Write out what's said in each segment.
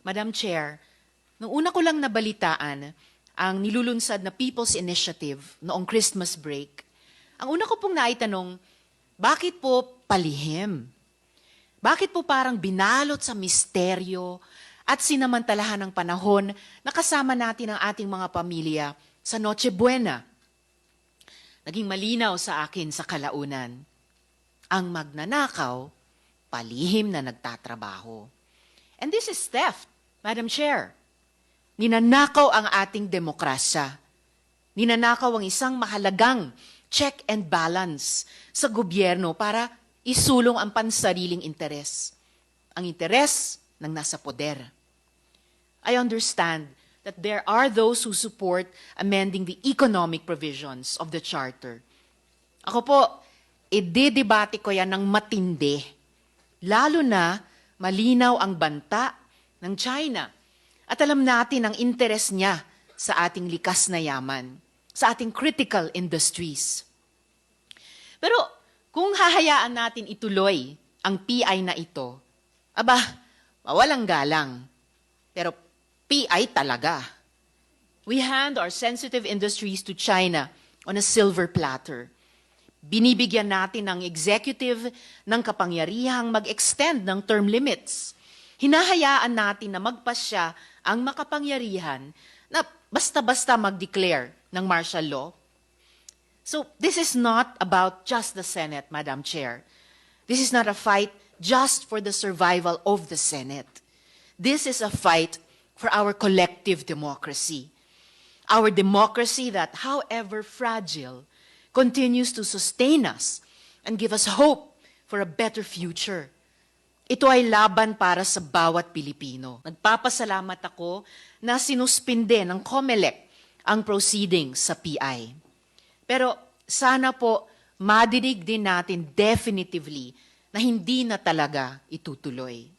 Madam Chair, nung una ko lang nabalitaan ang nilulunsad na People's Initiative noong Christmas break, ang una ko pong naitanong, bakit po palihim? Bakit po parang binalot sa misteryo at sinamantalahan ng panahon na kasama natin ang ating mga pamilya sa Noche Buena? Naging malinaw sa akin sa kalaunan. Ang magnanakaw, palihim na nagtatrabaho. And this is theft, Madam Chair. Ninanakaw ang ating demokrasya. Ninanakaw ang isang mahalagang check and balance sa gobyerno para isulong ang pansariling interes. Ang interes ng nasa poder. I understand that there are those who support amending the economic provisions of the Charter. Ako po, ididebate ko yan ng matindi. Lalo na malinaw ang banta ng China. At alam natin ang interes niya sa ating likas na yaman, sa ating critical industries. Pero kung hahayaan natin ituloy ang PI na ito, aba, mawalang galang. Pero PI talaga. We hand our sensitive industries to China on a silver platter. Binibigyan natin ng executive ng kapangyarihang mag-extend ng term limits. Hinahayaan natin na magpasya ang makapangyarihan na basta-basta mag-declare ng martial law. So this is not about just the Senate, Madam Chair. This is not a fight just for the survival of the Senate. This is a fight for our collective democracy. Our democracy that, however fragile, continues to sustain us and give us hope for a better future. Ito ay laban para sa bawat Pilipino. Nagpapasalamat ako na sinuspinde ng COMELEC ang proceedings sa PI. Pero sana po madinig din natin definitively na hindi na talaga itutuloy.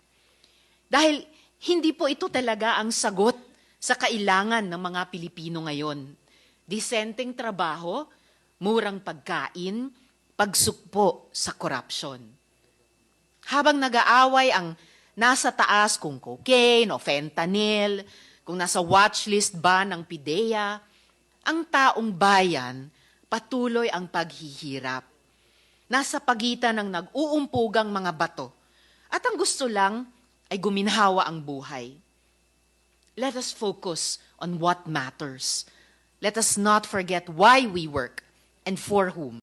Dahil hindi po ito talaga ang sagot sa kailangan ng mga Pilipino ngayon. Disenteng trabaho, murang pagkain, pagsukpo sa korupsyon. Habang nag-aaway ang nasa taas kung cocaine o fentanyl, kung nasa watchlist ba ng PIDEA, ang taong bayan patuloy ang paghihirap. Nasa pagitan ng nag-uumpugang mga bato at ang gusto lang ay guminhawa ang buhay. Let us focus on what matters. Let us not forget why we work and for whom.